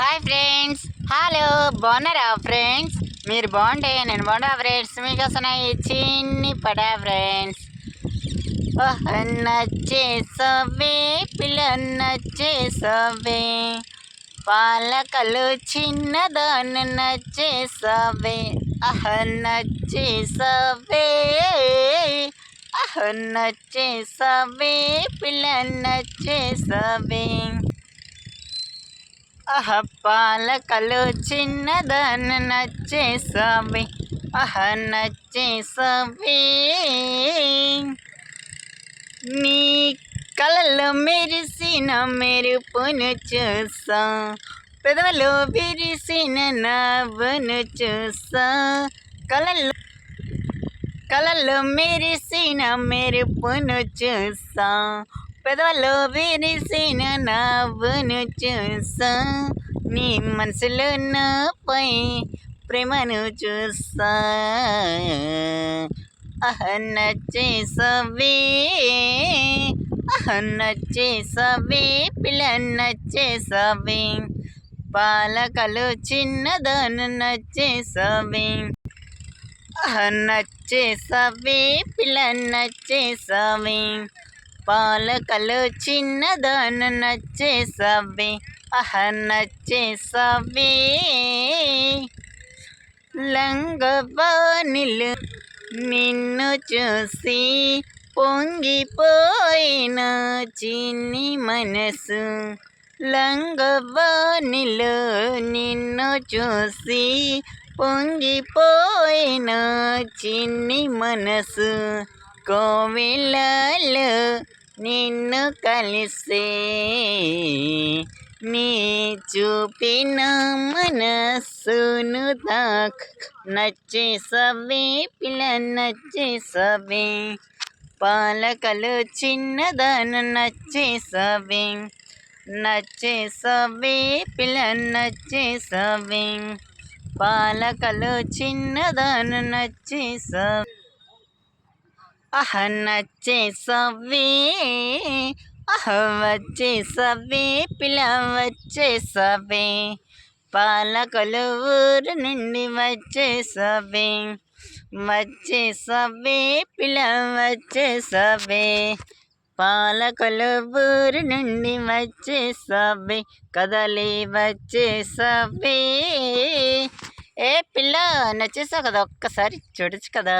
Hi friends hello బాగున్నారా friends మీరు బాగుంటే నేను బాగున్నా ఫ్రెండ్స్ మీకోసం ఈ చిన్ని పడా ఫ్రెండ్స్ నచ్చే సవే పిల్ల నచ్చే సవే పాలకలు చిన్నదాన్ని నచ్చేసవే అహ నచ్చే సవే అహ నచ్చే సవే పిల్ల నచ్చే సవే అహ పాలకలు చిన్నదాన్ని నచ్చేసవే అహ నచ్చేసవే నీ కళలో మెరిసిన మెరుపును చూసా పెదవులు విరిసిన నవ్వును చూసా. కళలో కళలో మెరిసిన మెరుపును చూసా పెదవులు విరిసిన నవ్వును చూసా నీ మనసులో నాపై ప్రేమను చూసా. అహ నచ్చేసవే అహ నచ్చేసవే పిల్ల నచ్చేసవే పాలకలు చిన్నదాను నచ్చేసవే అహ నచ్చేసవే పిల్ల నచ్చేసవే పాలకలు చిన్నదాను నచ్చేసవే అహ నచ్చేసవే లంగవానిలు నిన్ను చూసి పొంగిపోయిన చిన్ని మనసు. లంగవానిలో నిన్ను చూసి పొంగిపోయిన చిన్ని మనసు. కోవిలలో నిన్ను కలిసే నీ చూపిన మనస్సును దాక్. నచ్చే సవే పిల్ల నచ్చే సవే పాలకలు చిన్నదాన నచ్చే సవే నచ్చే సవే పిల్ల నచ్చేసవే పాలకలు నచ్చే సవింగ్ అహ నచ్చేసవే అహ వచ్చేసవే పిల్ల వచ్చేసవే పాలకలు ఊరు నుండి వచ్చేసవే వచ్చేసవే పిల్ల వచ్చేసవే పాలకలు ఊరు నుండి వచ్చేసవే కదలి వచ్చేసవే ఏ పిల్ల నచ్చేసావు కదా ఒక్కసారి చూడొచ్చు కదా.